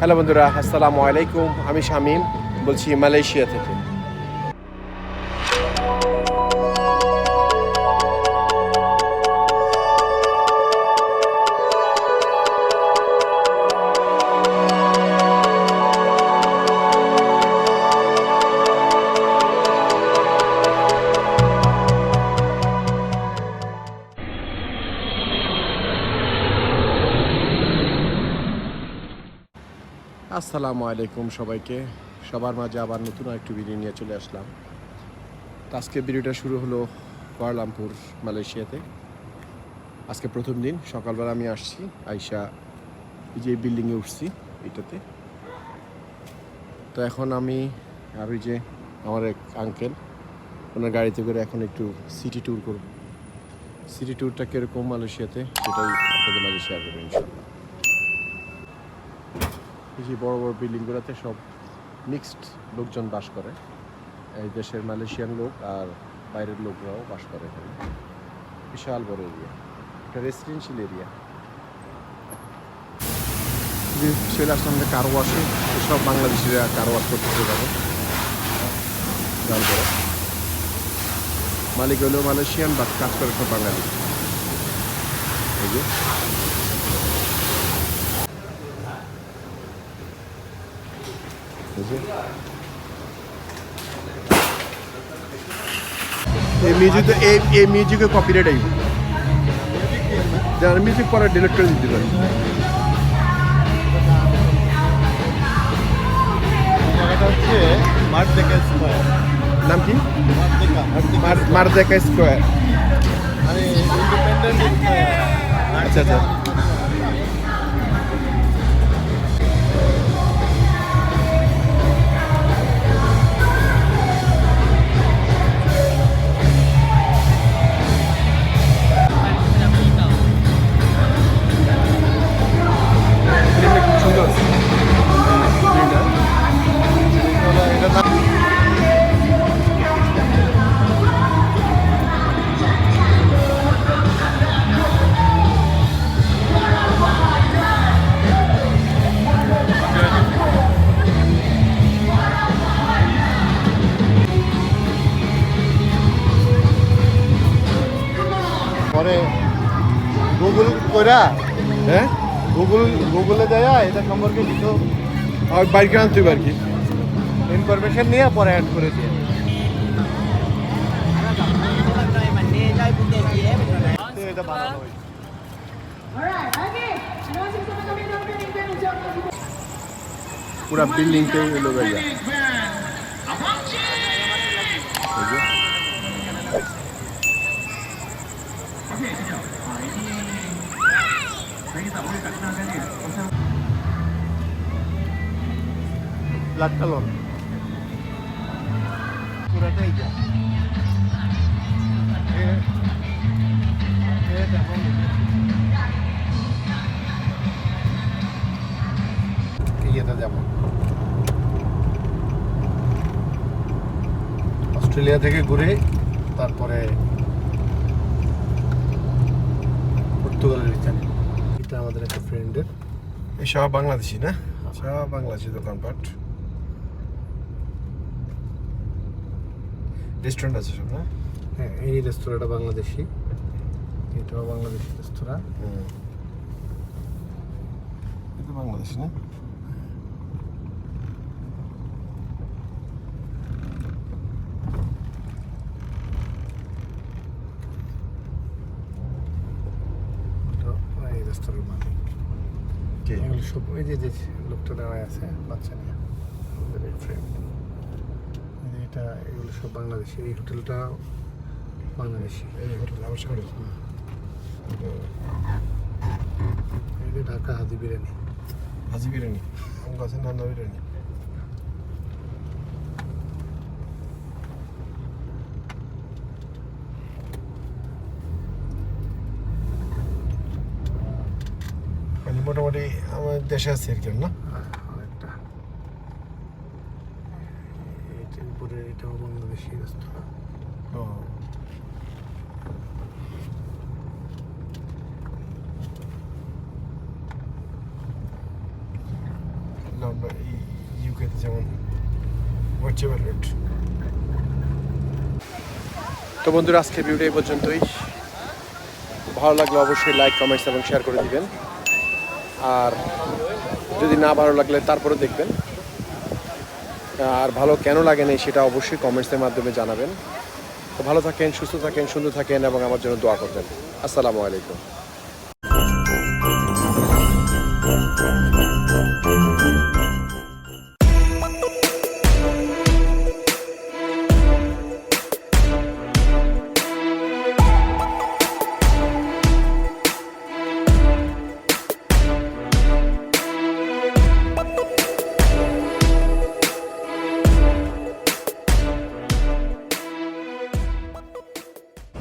Hello বন্ধুরা আসসালামু আলাইকুম। আমি শামীম বলছি মালয়েশিয়া থেকে। আসসালামু আলাইকুম সবাইকে। সবার মাঝে আবার নতুন একটু ভিডিও নিয়ে চলে আসলাম। আজকে ভিডিওটা শুরু হলো কুয়ালালামপুর, মালয়েশিয়াতে। আজকে প্রথম দিন, সকালবেলা আমি আসছি, আইসা যে বিল্ডিংয়ে উঠছি, এটাতে। তো এখন আমি আর ওই যে আমার এক আঙ্কেল ওনার গাড়িতে করে এখন একটু সিটি ট্যুর করব। সিটি ট্যুরটা কীরকম মালয়েশিয়াতে? সেটাই আপনাদের মাঝে শেয়ার করব ইনশাল্লাহ এই যে বড় বড় বিল্ডিংগুলোতে সব মিক্সড লোকজন বাস করে। এই দেশের মালয়েশিয়ান লোক আর বাইরের লোকরাও বাস করে এখানে। বিশাল বড় এরিয়া একটা রেসিডেন্সিয়াল এরিয়া চলে আসলাম যে সব বাংলাদেশিরা কার ওয়াশ করতে যাবে। তারপরে মালিক হলেও মালয়েশিয়ান বাট কাজ করে সব বাঙালি এই যে। এই মিউজিক এই এই মিউজিকে কপিরাইট আইব যার মিউজিক পরে ডিলিট করে দিতে পারি নাম কি মারদেকা মার মারদেকা স্কোয়ার স্কোয়ার আচ্ছা আচ্ছা পরে গুগল কইরা হ্যাঁ? গুগল গুগলে যায় এটা সম্পর্কে কিছু আর বাইক আনতে তুই আর কি। ইনফরমেশন নিয়ে পরে অ্যাড করে দিয়ে এটা বানানো হয়েছে. পুরা বিল্ডিংটাই হলো ভাইয়া ব্ল্যাক কালার পুরাটাই যা অস্ট্রেলিয়া থেকে ঘুরে তারপরে পর্তুগালের রিটার্ন এটা আমাদের একটা ফ্রেন্ডের এই সব বাংলাদেশি না? সব বাংলাদেশি দোকানপাট। রেস্টুরেন্ট আছে সব না? হ্যাঁ এই রেস্তোরাঁটা বাংলাদেশি। এটাও বাংলাদেশি রেস্তোরাঁ। হুম। এটা বাংলাদেশি না এটা এই রেস্তোরাঁর মালিক। এগুলো সব ওই যে যে লোকটা দাঁড়ায় আছে বাচ্চা নিয়ে। এই এটা এগুলো সব বাংলাদেশি। এই হোটেলটা বাংলাদেশি। এই হোটেল আমার সামনে এই যে ঢাকা হাজি বিরিয়ানি। হাজি বিরিয়ানি? আমার কাছে নান্না বিরিয়ানি। মোটামুটি আমার দেশে আছে আর কি না অনেকটা এইটার উপরে এটাও বাংলাদেশি রেস্তোরাঁ ও। আমরা ইউকেতে যেমন ভার্চুয়াল রেট তো বন্ধুরা আজকের ভিডিও এই পর্যন্তই। ভালো লাগলে অবশ্যই লাইক কমেন্টস এবং শেয়ার করে দিবেন। আর যদি না ভালো লাগলে তারপরে দেখবেন। আর ভালো কেন লাগে লাগেনি সেটা অবশ্যই কমেন্টসের মাধ্যমে জানাবেন। তো ভালো থাকেন, সুস্থ থাকেন, সুন্দর থাকেন এবং আমার জন্য দোয়া করবেন। আসসালামু আলাইকুম।